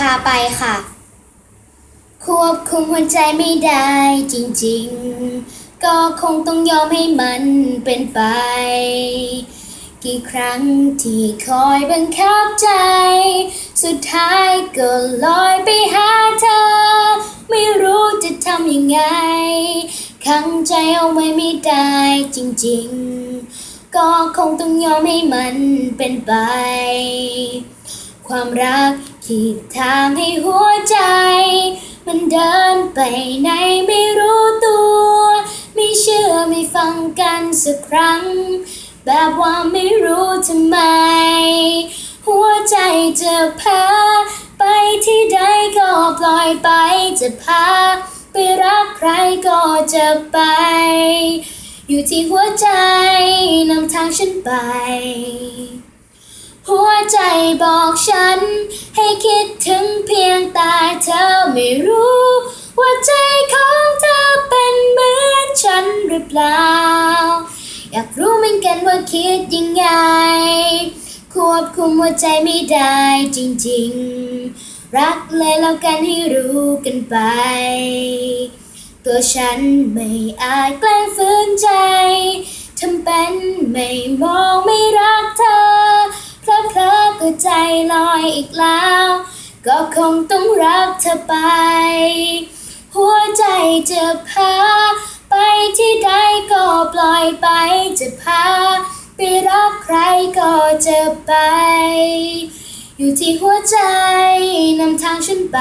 พาไปค่ะ ควบคุมหัวใจไม่ได้จริงๆ ก็คงต้องยอมให้มันเป็นไป กี่ครั้งที่คอยบังคับใจ สุดท้ายก็ลอยไปหาเธอ ไม่รู้จะทำยังไงขังใจเอาไว้ไม่ได้จริงๆ ก็คงต้องยอมให้มันเป็นไป ความรัก ขีดทางให้หัวใจ มันเดินไปไหนไม่รู้ตัว ไม่เชื่อไม่ฟังกันสักครั้ง แบบว่าไม่รู้ทำไม หัวใจจะพาไปที่ใดก็ปล่อยไปจะพาไปรักใครก็จะไป อยู่ที่หัวใจนำทางฉันไป หัวใจบอกฉัน ให้คิดถึงเพียงต่เธอไม่รู้ ว่าใจของเธอเป็นเหมือนฉันหรือเปล่า อยากรู้เหมือนกันว่าคิดยังไง ควบคุมหัวใจไม่ได้จริงๆ รักเลยแล้วกันให้รู้กันไป ตัวฉันไม่อาจแกล้งฝืนใจทำเป็นไม่มอง ก็ใจลอยอีกแล้ว ก็คงต้องรักเธอไป หัวใจจะพา ไปที่ใดก็ปล่อยไปจะพา ไปรักใครก็จะไป อยู่ที่หัวใจนำทางฉันไป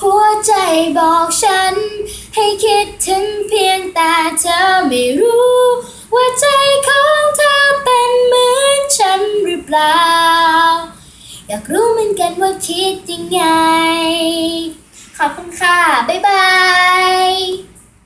หัวใจบอกฉัน ให้คิดถึงเพียงแต่เธอไม่รู้ากรู้เหมือนกันว่าคิดยังไง ขอบคุณค่ะ บ๊ายบาย